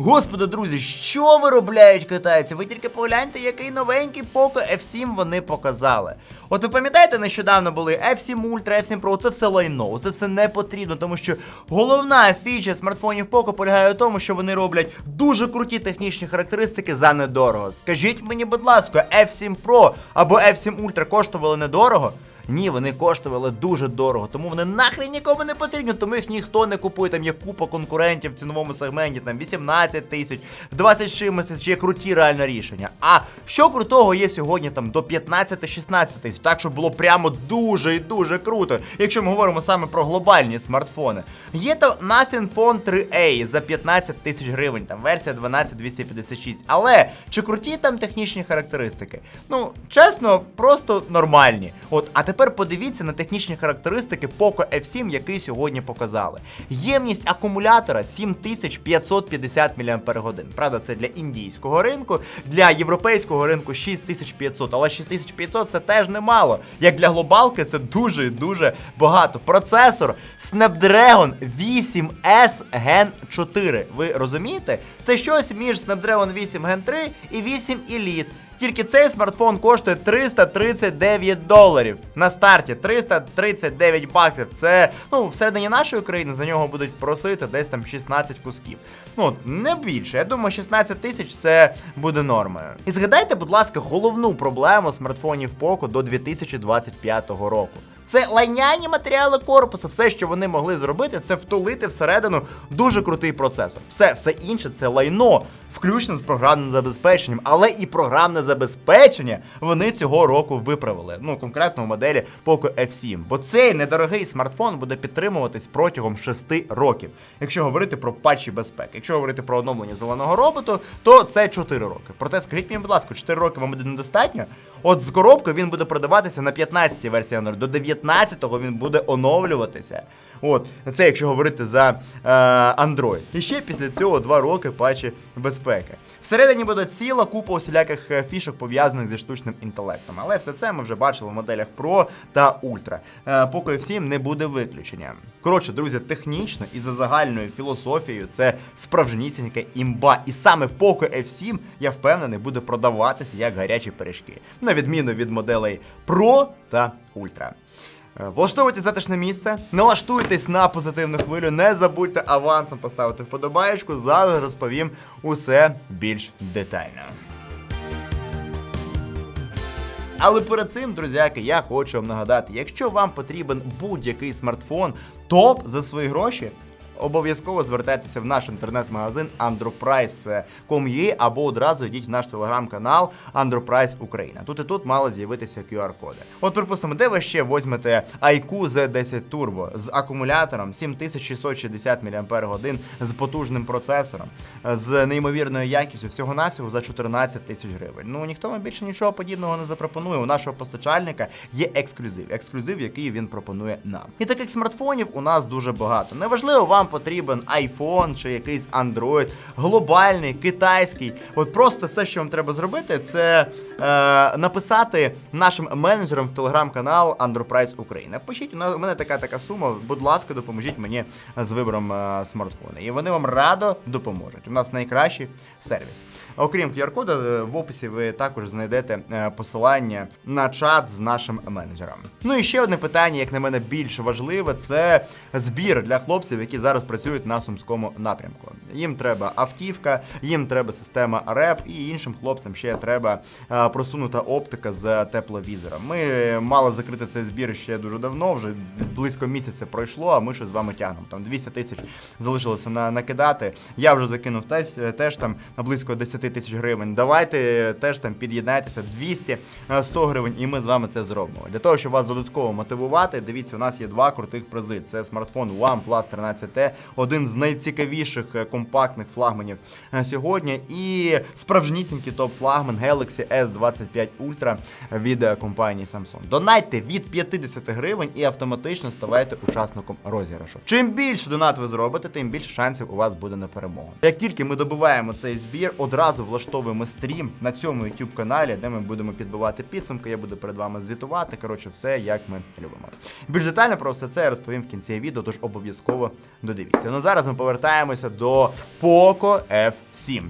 Господи, друзі, що виробляють китайці? Ви тільки погляньте, який новенький Poco F7 вони показали. От ви пам'ятаєте, нещодавно були F7 Ultra, F7 Pro, це все лайно, це все не потрібно, тому що головна фіча смартфонів Poco полягає в тому, що вони роблять дуже круті технічні характеристики за недорого. Скажіть мені, будь ласка, F7 Pro або F7 Ultra коштували недорого? Ні, вони коштували дуже дорого, тому вони нахрен нікому не потрібні, тому їх ніхто не купує. Там є купа конкурентів в ціновому сегменті, там 18 тисяч, 20 чимось тисяч, є круті реально рішення. А що крутого є сьогодні там до 15-16 тисяч, так щоб було прямо дуже і дуже круто, якщо ми говоримо саме про глобальні смартфони. Є там Nothing Phone 3A за 15 тисяч гривень, там версія 12256. Але чи круті там технічні характеристики? Ну, чесно, просто нормальні. От, а тепер подивіться на технічні характеристики Poco F7, який сьогодні показали. Ємність акумулятора 7550 мАч. Правда, це для індійського ринку, для європейського ринку 6500, але 6500 це теж немало. Як для глобалки, це дуже і дуже багато. Процесор Snapdragon 8S Gen 4. Ви розумієте? Це щось між Snapdragon 8 Gen 3 і 8 Elite. Тільки цей смартфон коштує 339 доларів. На старті 339 баксів. Це ну всередині нашої країни за нього будуть просити десь там 16 кусків. Ну не більше. Я думаю, 16 тисяч це буде нормою. І згадайте, будь ласка, головну проблему смартфонів Poco до 2025 року. Це лайняні матеріали корпусу. Все, що вони могли зробити, це втулити всередину дуже крутий процесор. Все, все інше це лайно, включно з програмним забезпеченням, але і програмне забезпечення вони цього року виправили. Ну конкретно в моделі Poco F7. Бо цей недорогий смартфон буде підтримуватись протягом 6 років. Якщо говорити про патчі безпеки, якщо говорити про оновлення зеленого роботу, то це 4 роки. Проте скажіть мені, будь ласка, 4 роки вам буде недостатньо. От з коробкою він буде продаватися на 15-й версії Android, до 19-го він буде оновлюватися. От, це якщо говорити за е, Android. І ще після цього 2 роки патчі безпеки. Всередині буде ціла купа усіляких е, фішок пов'язаних зі штучним інтелектом. Але все це ми вже бачили в моделях Pro та Ultra. Е, Poco F7 не буде виключенням. Коротше, друзі, технічно і за загальною філософією це справжнісінька імба. І саме Poco F7, я впевнений, буде продаватися як гарячі пиріжки. На відміну від моделей Pro та Ultra. Е, Влаштовуйте затишне місце, налаштуйтесь на позитивну хвилю, не забудьте авансом поставити вподобаєчку, зараз розповім усе більш детально. Але перед цим, друзяки, я хочу вам нагадати, якщо вам потрібен будь-який смартфон, топ за свої гроші. Обов'язково звертайтеся в наш інтернет-магазин androprice.com.ua або одразу йдіть в наш телеграм-канал Androprice Україна. Тут і тут мали з'явитися QR-коди. От, припустимо, де ви ще візьмете IQ Z10 Turbo з акумулятором 7660 мАч з потужним процесором, з неймовірною якістю, всього-навсього за 14 тисяч гривень. Ну ніхто вам більше нічого подібного не запропонує. У нашого постачальника є ексклюзив, ексклюзив, який він пропонує нам. І таких смартфонів у нас дуже багато. Неважливо, вам потрібен iPhone чи якийсь Android, глобальний, китайський. От просто все, що вам треба зробити, це е, написати нашим менеджерам в телеграм-канал Androprice Україна. Пишіть, у мене така така сума. Будь ласка, допоможіть мені з вибором е, смартфона. І вони вам радо допоможуть. У нас найкращий сервіс. Окрім QR-коду, е, в описі ви також знайдете е, посилання на чат з нашим менеджером. Ну і ще одне питання, як на мене, більш важливе, це збір для хлопців, які зараз працюють на сумському напрямку. Їм треба автівка, їм треба система РЕП, і іншим хлопцям ще треба е, просунута оптика з тепловізором. Ми мали закрити цей збір ще дуже давно, вже близько місяця пройшло, а ми ще з вами тягнемо. Там 200 тисяч залишилося на накидати. Я вже закинув теж, теж там на близько 10 тисяч гривень. Давайте теж там під'єднайтеся 200 е, 100 гривень, і ми з вами це зробимо. Для того, щоб вас додатково мотивувати, дивіться, у нас є два крутих призи. Це смартфон OnePlus 13T, один з найцікавіших е, компактних флагманів е, сьогодні. І справжнісінький топ-флагман Galaxy S25 Ultra від е, компанії Samsung. Донайте від 50 гривень і автоматично ставайте учасником розіграшу. Чим більше донат ви зробите, тим більше шансів у вас буде на перемогу. Як тільки ми добиваємо цей збір, одразу влаштовуємо стрім на цьому YouTube каналі, де ми будемо підбивати підсумки. Я буду перед вами звітувати. Коротше, все як ми любимо. Більш детально про все це я розповім в кінці відео, тож обов'язково додивіться. Подивіться. Ну зараз ми повертаємося до Poco F7.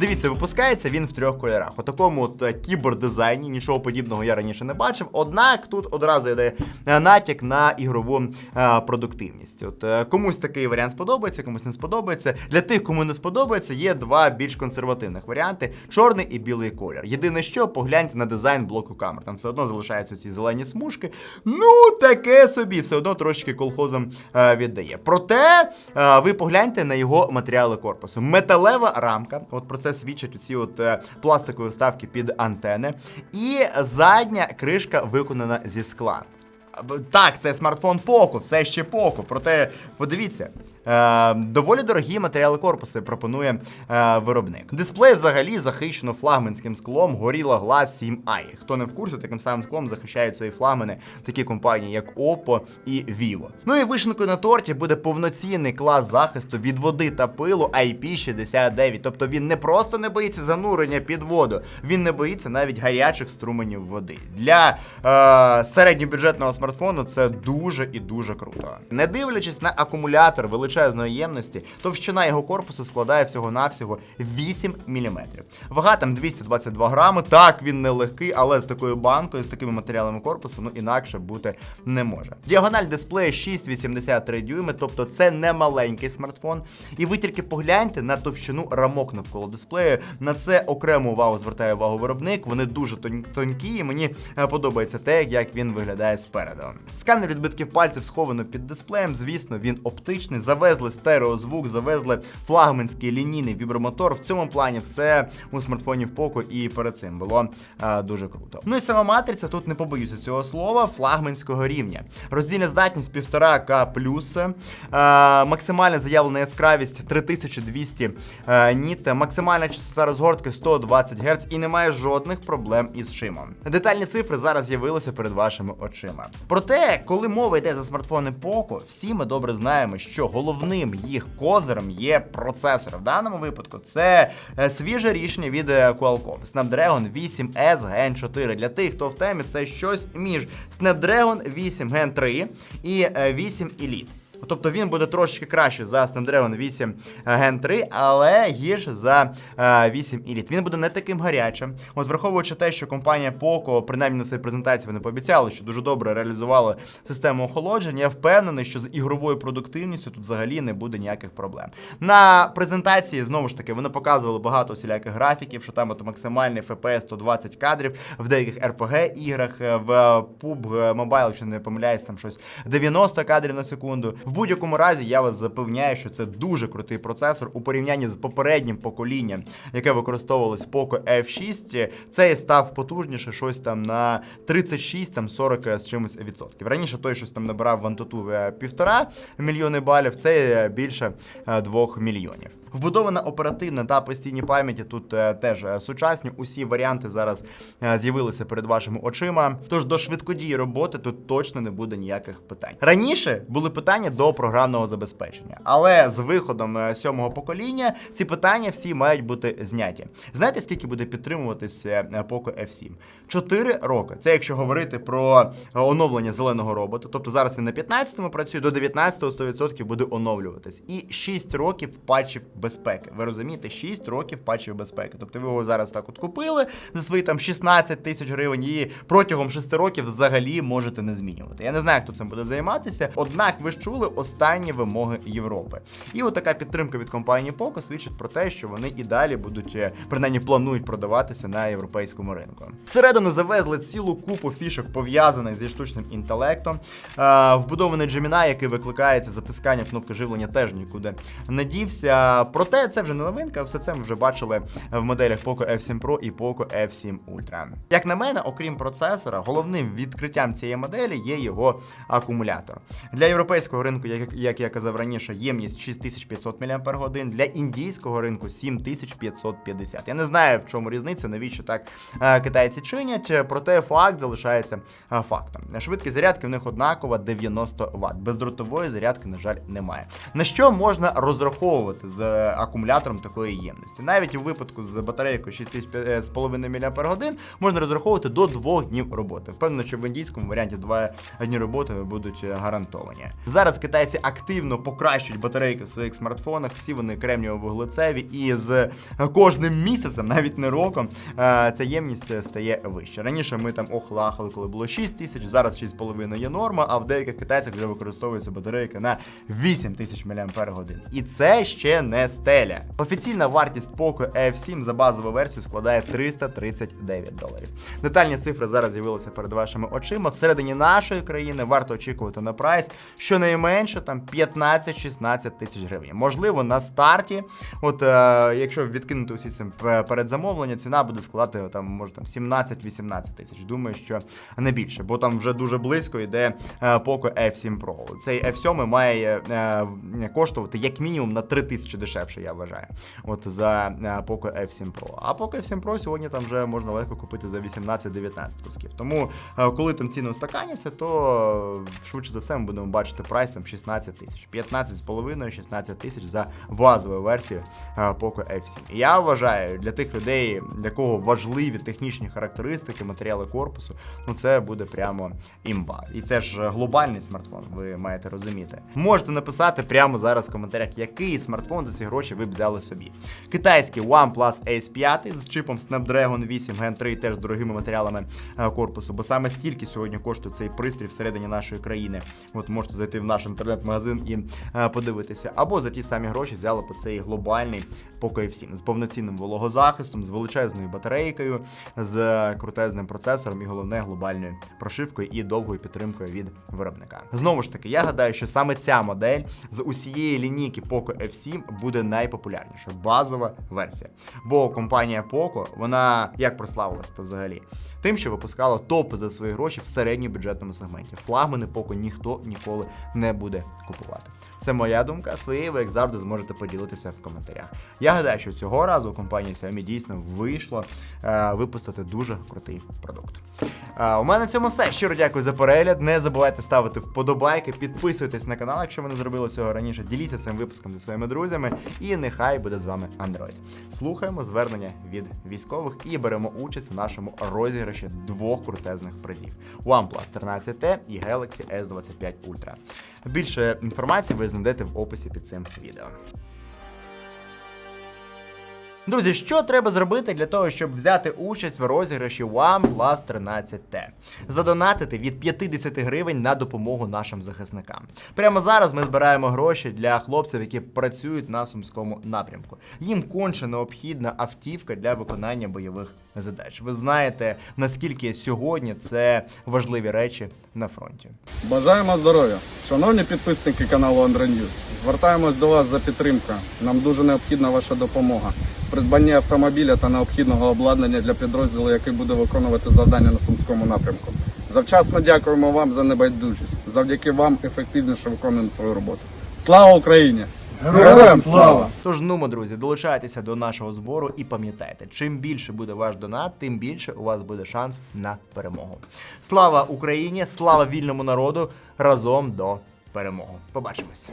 Дивіться, випускається він в трьох кольорах. У такому от е, кібердизайні, нічого подібного я раніше не бачив. Однак тут одразу йде е, натяк на ігрову е, продуктивність. От комусь такий варіант сподобається, комусь не сподобається. Для тих, кому не сподобається, є два більш консервативних варіанти: чорний і білий колір. Єдине, що погляньте на дизайн блоку камер. Там все одно залишаються ці зелені смужки. Ну, таке собі, все одно трошки колхозом віддає. Проте ви погляньте на його матеріали корпусу. Металева рамка, от про це свідчать оці от е, пластикові вставки під антени. І задня кришка виконана зі скла. Так, це смартфон Poco, все ще Poco. Проте подивіться, доволі дорогі матеріали корпусу пропонує е, виробник. Дисплей взагалі захищено флагманським склом Gorilla Glass 7i. Хто не в курсі, таким самим склом захищають свої флагмани такі компанії, як Oppo і Vivo. Ну і вишенкою на торті буде повноцінний клас захисту від води та пилу IP69. Тобто він не просто не боїться занурення під воду, він не боїться навіть гарячих струменів води. Для е, середньобюджетного смартфону це дуже і дуже круто. Не дивлячись на акумулятор величезної ємності, товщина його корпусу складає всього-навсього 8 мм. Вага там 222 грами. Так, він не легкий, але з такою банкою, з такими матеріалами корпусу, ну інакше бути не може. Діагональ дисплею 6,83 дюйми, тобто це не маленький смартфон. І ви тільки погляньте на товщину рамок навколо дисплею. На це окрему увагу звертає увагу виробник. Вони дуже тонь- тонкі, і мені е, подобається те, як він виглядає спереду. Сканер відбитків пальців сховано під дисплеєм. Звісно, він оптичний. Завезли стереозвук, завезли флагманський лінійний вібромотор. В цьому плані все у смартфонів Poco і перед цим було е, дуже круто. Ну і сама матриця тут не побоюся цього слова, флагманського рівня. Роздільна здатність 1,5К+, е, максимальна заявлена яскравість 3200 е, ніт, максимальна частота розгортки 120 Гц і немає жодних проблем із шимом. Детальні цифри зараз з'явилися перед вашими очима. Проте, коли мова йде за смартфони Poco, всі ми добре знаємо, що головним їх козирем є процесор. В даному випадку це е, свіже рішення від е, Qualcomm Snapdragon 8S Gen 4. Для тих, хто в темі, це щось між Snapdragon 8 Gen 3 і е, 8 Elite. Тобто він буде трошки краще за Snapdragon 8 Gen 3, але гірше за е, 8 Elite. Він буде не таким гарячим. От враховуючи те, що компанія Poco, принаймні на своїй презентації, вони пообіцяли, що дуже добре реалізували систему охолодження. Я впевнений, що з ігровою продуктивністю тут взагалі не буде ніяких проблем. На презентації знову ж таки вони показували багато всіляких графіків, що там от максимальний FPS 120 кадрів в деяких RPG іграх, е, в PUBG Mobile, якщо не помиляюсь, там щось 90 кадрів на секунду. В будь-якому разі я вас запевняю, що це дуже крутий процесор у порівнянні з попереднім поколінням, яке використовувалось Poco F6. Цей став потужніше, щось там на 36, там 40 з чимось відсотків. Раніше той щось там набирав в Antutu е, півтора мільйони балів, це е, більше 2 мільйонів. Вбудована оперативна та постійні пам'яті тут е, теж е, сучасні. Усі варіанти зараз е, з'явилися перед вашими очима. Тож до швидкодії роботи тут точно не буде ніяких питань. Раніше були питання до програмного забезпечення, але з виходом е, сьомого покоління ці питання всі мають бути зняті. Знаєте, скільки буде підтримуватись е, Poco F7? 4 роки. Це якщо говорити про е, оновлення зеленого робота. Тобто зараз він на 15-му працює, до 19-го 100% буде оновлюватись. І 6 років патчів безпеки. Ви розумієте, 6 років патчів безпеки. Тобто ви його зараз так от купили за свої там 16 тисяч гривень і протягом 6 років взагалі можете не змінювати. Я не знаю, хто цим буде займатися. Однак ви ж чули останні вимоги Європи. І от така підтримка від компанії Poco свідчить про те, що вони і далі будуть, е, принаймні планують продаватися на європейському ринку. Всередину завезли цілу купу фішок пов'язаних зі штучним інтелектом. Е, Вбудований Gemini, який викликається затисканням кнопки живлення, теж нікуди не дівся. Проте це вже не новинка, все це ми вже бачили в моделях Poco F7 Pro і Poco F7 Ultra. Як на мене, окрім процесора, головним відкриттям цієї моделі є його акумулятор. Для європейського ринку, як, я казав раніше, ємність 6500 мАч, для індійського ринку 7550. Я не знаю, в чому різниця, навіщо так е, китайці чинять, проте факт залишається е, фактом. Швидкість зарядки в них однакова 90 Вт. Бездротової зарядки, на жаль, немає. На що можна розраховувати з акумулятором такої ємності. Навіть у випадку з батарейкою 6,5 мАч можна розраховувати до 2 днів роботи. Впевнено, що в індійському варіанті 2 дні роботи будуть е, гарантовані. Зараз китайці активно покращують батарейки в своїх смартфонах. Всі вони кремнієво-вуглецеві, і з кожним місяцем, навіть не роком, е, ця ємність стає вище. Раніше ми там охлахали, коли було 6 тисяч, зараз 6,5 є норма, а в деяких китайцях вже використовується батарейка на 8 тисяч мАч. І це ще не стеля. Офіційна вартість Poco F7 за базову версію складає 339 доларів. Детальні цифри зараз з'явилися перед вашими очима. Всередині нашої країни варто очікувати на прайс щонайменше там 15-16 тисяч гривень. Можливо, на старті, от е, якщо відкинути усі ці п- передзамовлення, ціна буде складати там, може там 17-18 тисяч. Думаю, що не більше, бо там вже дуже близько йде е, Poco F7 Pro. Цей F7 має е, коштувати як мінімум на 3 тисячі дешевше, я вважаю. От за е, Poco F7 Pro. А Poco F7 Pro сьогодні там вже можна легко купити за 18-19 кусків. Тому е, коли там ціни устаканяться, то е, швидше за все ми будемо бачити прайс там 16 тисяч. 15,5-16 тисяч за базову версію Poco F7. І я вважаю, для тих людей, для кого важливі технічні характеристики, матеріали корпусу, ну це буде прямо імба. І це ж глобальний смартфон, ви маєте розуміти. Можете написати прямо зараз в коментарях, який смартфон за ці гроші ви б взяли собі. Китайський OnePlus Ace 5 з чипом Snapdragon 8 Gen 3 теж з дорогими матеріалами е, корпусу, бо саме стільки сьогодні коштує цей пристрій всередині нашої країни. От можете зайти в наш інтернет-магазин і е, подивитися. Або за ті самі гроші взяли по цей глобальний Poco F7 з повноцінним вологозахистом, з величезною батарейкою, з е, крутезним процесором і головне глобальною прошивкою і довгою підтримкою від виробника. Знову ж таки, я гадаю, що саме ця модель з усієї лінійки Poco F7 буде найпопулярніша базова версія. Бо компанія Poco, вона як прославилася то взагалі? Тим, що випускала топи за свої гроші в середньобюджетному сегменті. Флагмани Poco ніхто ніколи не буде купувати. Це моя думка. Своєю ви як завжди зможете поділитися в коментарях. Я гадаю, що цього разу у компанії Xiaomi дійсно вийшло е, випустити дуже крутий продукт. Е, у мене на цьому все. Щиро дякую за перегляд. Не забувайте ставити вподобайки, підписуйтесь на канал, якщо ви не зробили цього раніше. Діліться цим випуском зі своїми друзями. І нехай буде з вами Android. Слухаємо звернення від військових і беремо участь в нашому розіграші двох крутезних призів: OnePlus 13T і Galaxy S25 Ultra. Більше інформації ви знайдете в описі під цим відео. Друзі, що треба зробити для того, щоб взяти участь в розіграші OnePlus 13T? Задонатити від 50 гривень на допомогу нашим захисникам. Прямо зараз ми збираємо гроші для хлопців, які працюють на сумському напрямку. Їм конче необхідна автівка для виконання бойових задач. Ви знаєте, наскільки сьогодні це важливі речі на фронті. Бажаємо здоров'я. Шановні підписники каналу News, звертаємось до вас за підтримкою. Нам дуже необхідна ваша допомога. Придбання автомобіля та необхідного обладнання для підрозділу, який буде виконувати завдання на Сумському напрямку. Завчасно дякуємо вам за небайдужість. Завдяки вам ефективніше виконуємо свою роботу. Слава Україні! Героям слава! Тож нумо, друзі, долучайтеся до нашого збору і пам'ятайте, чим більше буде ваш донат, тим більше у вас буде шанс на перемогу. Слава Україні! Слава вільному народу! Разом до перемоги! Побачимось!